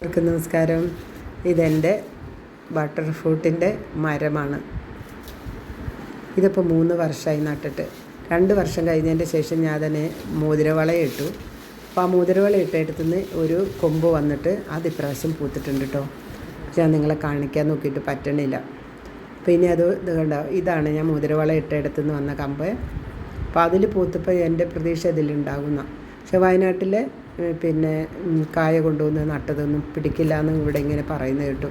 എല്ലാവർക്കും നമസ്കാരം. ഇതെന്റെ ബട്ടർ ഫ്രൂട്ടിന്റെ മരമാണ്. ഇതിപ്പോൾ മൂന്ന് വർഷമായി നട്ടിട്ട്. രണ്ട് വർഷം കഴിഞ്ഞതിന്റെ ശേഷം ഞാൻ അതിന് മോതിരവളയിട്ടു. അപ്പോൾ ആ മോതിരവള ഇട്ടെടുത്തുനിന്ന് ഒരു കൊമ്പ് വന്നിട്ട് അത് ഇപ്രാവശ്യം പൂത്തിട്ടുണ്ട് കേട്ടോ ഞാൻ നിങ്ങളെ കാണിക്കാൻ നോക്കിയിട്ട് പറ്റണില്ല. അപ്പോൾ ഇനി അത് ഇത് കണ്ടോ ഇതാണ് ഞാൻ മോതിരവള ഇട്ടെടുത്തുനിന്ന് വന്ന കമ്പ്. അപ്പോൾ അതിൽ പൂത്തപ്പോൾ എന്റെ പ്രതീക്ഷ ഇതിലുണ്ടാകുന്ന. പക്ഷേ വയനാട്ടിലെ പിന്നെ കായ കൊണ്ടുവന്ന് നട്ടതൊന്നും പിടിക്കില്ല എന്ന് ഇവിടെ ഇങ്ങനെ പറയുന്നത് കേട്ടു.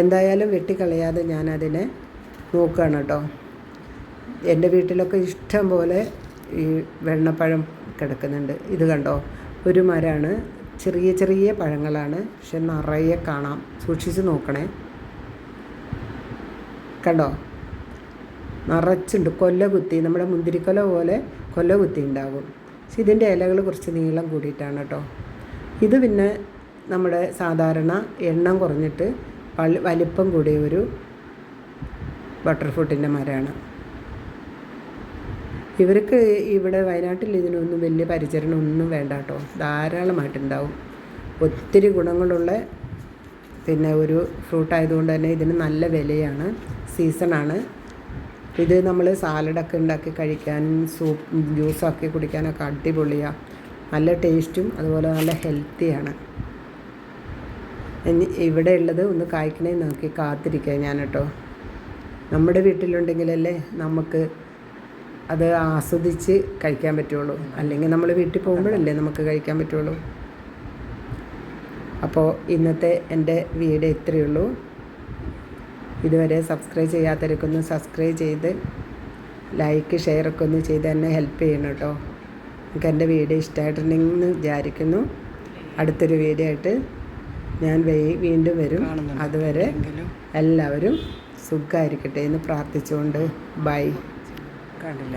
എന്തായാലും വെട്ടിക്കളയാതെ ഞാനതിനെ നോക്കുകയാണ് കേട്ടോ. എന്റെ വീട്ടിലൊക്കെ ഇഷ്ടം പോലെ ഈ വെണ്ണപ്പഴം കിടക്കുന്നുണ്ട്. ഇത് കണ്ടോ? ഒരു മരമാണ് ചെറിയ ചെറിയ പഴങ്ങളാണ്. പക്ഷെ നിറയെ കാണാം. സൂക്ഷിച്ച് നോക്കണേ. കണ്ടോ? നിറച്ചുണ്ട്. കൊല്ല കുത്തി നമ്മുടെ മുന്തിരിക്കൊല പോലെ കൊല്ല കുത്തി ഉണ്ടാകും പക്ഷെ ഇതിന്റെ ഇലകൾ കുറച്ച് നീളം കൂടിയിട്ടാണ് കേട്ടോ. ഇത് പിന്നെ നമ്മുടെ സാധാരണ എണ്ണം കുറഞ്ഞിട്ട് വലിപ്പം കൂടിയ ഒരു ബട്ടർഫ്രൂട്ടിന്റെ മരമാണ്. ഇവർക്ക് ഇവിടെ വയനാട്ടിൽ ഇതിനൊന്നും വലിയ പരിചരണം ഒന്നും വേണ്ട കേട്ടോ. ധാരാളമായിട്ടുണ്ടാവും. ഒത്തിരി ഗുണങ്ങളുള്ള പിന്നെ ഒരു ഫ്രൂട്ട് ആയതുകൊണ്ട് തന്നെ ഇതിന് നല്ല വിലയാണ്. സീസണാണ്. ഇത് നമ്മൾ സാലഡൊക്കെ ഉണ്ടാക്കി കഴിക്കാൻ സൂപ്പ് ജ്യൂസാക്കി കുടിക്കാനൊക്കെ അടിപൊളിയാണ് നല്ല ടേസ്റ്റും അതുപോലെ നല്ല ഹെൽത്തിയാണ് ഇനി ഇവിടെ ഉള്ളത് ഒന്ന് കായ്ക്കണേ നോക്കി കാത്തിരിക്കുക ഞാൻ കേട്ടോ നമ്മുടെ വീട്ടിലുണ്ടെങ്കിലല്ലേ നമുക്ക് അത് ആസ്വദിച്ച് കഴിക്കാൻ പറ്റുള്ളൂ. അല്ലെങ്കിൽ നമ്മൾ വീട്ടിൽ പോകുമ്പോഴല്ലേ നമുക്ക് കഴിക്കാൻ പറ്റുള്ളൂ. അപ്പോൾ ഇന്നത്തെ എന്റെ വീട് ഇത്രയേ ഉള്ളൂ. ഇതുവരെ സബ്സ്ക്രൈബ് ചെയ്യാത്തവർക്കൊന്ന് സബ്സ്ക്രൈബ് ചെയ്ത് ലൈക്ക് ഷെയറൊക്കെ ഒന്ന് ചെയ്ത് എന്നെ ഹെൽപ്പ് ചെയ്യണം കേട്ടോ നിങ്ങൾക്ക് എന്റെ വീഡിയോ ഇഷ്ടമായിട്ടുണ്ടെങ്കിൽ എന്ന് വിചാരിക്കുന്നു. അടുത്തൊരു വീഡിയോ ആയിട്ട് ഞാൻ വേ- വീണ്ടും വരും. അതുവരെ എല്ലാവരും സുഖമായിരിക്കട്ടെ എന്ന് പ്രാർത്ഥിച്ചുകൊണ്ട്. ബൈ കണ്ടില്ല?